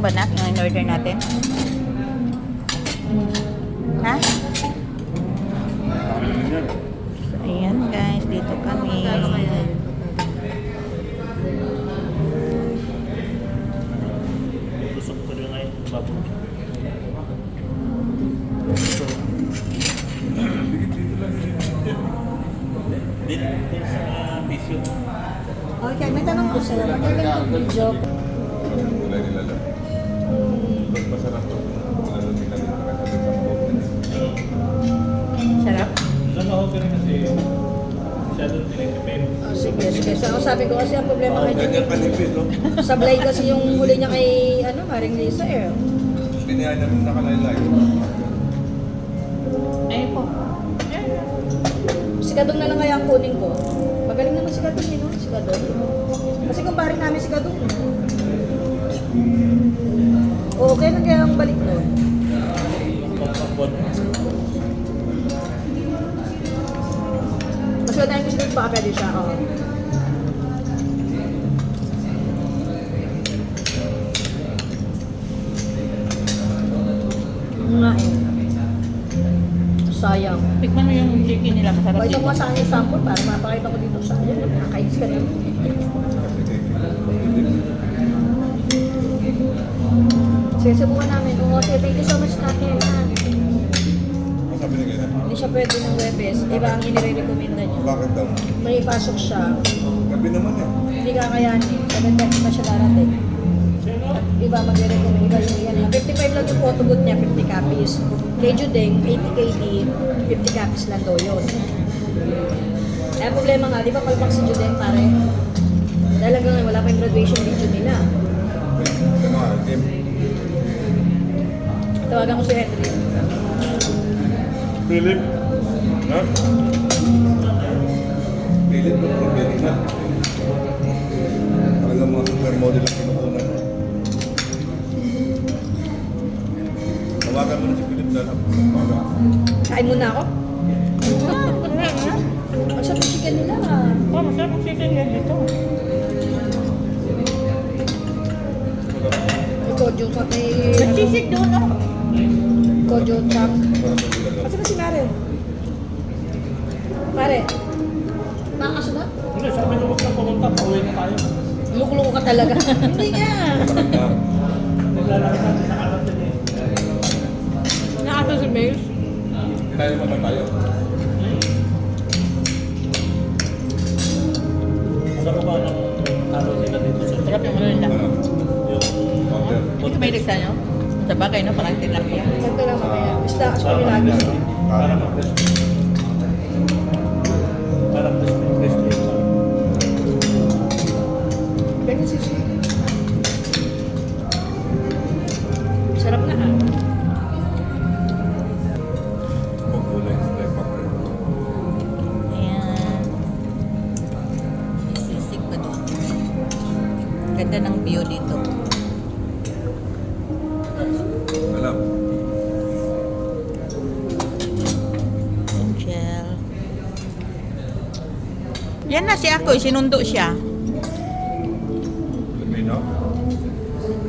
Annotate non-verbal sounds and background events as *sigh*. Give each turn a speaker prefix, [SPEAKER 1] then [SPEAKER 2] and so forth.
[SPEAKER 1] in-order natin? Ha? So, ayan guys, dito kami.
[SPEAKER 2] Tusok ko rin ngayon. Sa bisyo.
[SPEAKER 3] Okay, may tanong ko sa'yo. Magkakalang video.
[SPEAKER 4] Wala nila lang. Mas masarap to. Wala nila nila nakatabi sa buhok.
[SPEAKER 1] Sarap?
[SPEAKER 2] Sa mahog rin kasi masyado tinitipid.
[SPEAKER 3] Oh, sige, sige. So, ang sabi ko kasi ang problema kay
[SPEAKER 4] Ganyan
[SPEAKER 3] Jimmy.
[SPEAKER 4] kanipis, no? *laughs*
[SPEAKER 3] Sablay kasi yung huli niya kay, ano, Maring Lisa eh.
[SPEAKER 4] Binihan namin nakalaylay.
[SPEAKER 1] Ayun po.
[SPEAKER 3] Si Kadong na lang kaya ang kunin ko. Magaling naman si Kadong yun, no? Si Kadong. Kasi kung parin namin si Kadong. Pwede siya. Ano Nga eh. Sayang.
[SPEAKER 1] Tikman mo yung chicken nila. Masarap dito.
[SPEAKER 3] mo sa akin sample para mapakita ko dito sa akin. Nakakainis ka na. Sige, subukan namin. Oo, thank you so much natin. ha.
[SPEAKER 4] Sabi ni Gina,
[SPEAKER 3] Hindi siya pwede ng Webes. Iba ang inire-recommenda niya.
[SPEAKER 4] bakit daw?
[SPEAKER 3] May pasok siya.
[SPEAKER 4] Gabi naman eh.
[SPEAKER 3] Hindi kakayanin. 7.30 pa siya darating. At iba magre-recommend. Iba yung yan. 55 lang yung photo booth niya, 50 copies. Kay Judeng, 80 KD, 50 copies lang daw yun. Eh, ang problema nga, di ba palpak si Judeng, pare? Ngayon, wala pa yung graduation video nila. Tawagan ko si Henry.
[SPEAKER 4] Philip? Ha? Philip, problema na. Talagang mga supermodel ang kinukunan. Tawagan mo na si Philip na lang.
[SPEAKER 3] Kain muna ako. Ang sarap ng chicken nila.
[SPEAKER 1] Oh, masarap ang chicken yan dito.
[SPEAKER 3] Kojo ka, may...
[SPEAKER 1] Nagsisig doon oh.
[SPEAKER 4] Sa nila lang.
[SPEAKER 3] Kasi ba si Mare? Mare, nakakasunod?
[SPEAKER 2] Hindi, sabi niyo huwag na pumunta. Pauwi na tayo.
[SPEAKER 3] Lumukulong ka talaga. *laughs* Hindi nga.
[SPEAKER 4] Bakit na?
[SPEAKER 2] Naglalaki natin sa kalat din eh.
[SPEAKER 3] Nakakasunod si Mails.
[SPEAKER 4] Kinain mo na tayo.
[SPEAKER 2] Masarap ba ng ano nila dito sa
[SPEAKER 1] Sarap yung ano.
[SPEAKER 4] Ano?
[SPEAKER 2] Yung
[SPEAKER 4] Powder.
[SPEAKER 1] Ito may sa nyo? Sa bagay, no? Parang tilapia.
[SPEAKER 3] Ganito lang mamaya. Isda kasi
[SPEAKER 2] Parang
[SPEAKER 3] kami lagi.
[SPEAKER 2] Parang. Parang.
[SPEAKER 3] Ganyan si Shi. Sarap na ah.
[SPEAKER 4] Step up.
[SPEAKER 1] Ayan. Sisig pa doon. Ganda ng view dito. Yan na si ako, sinundo siya. Let me know.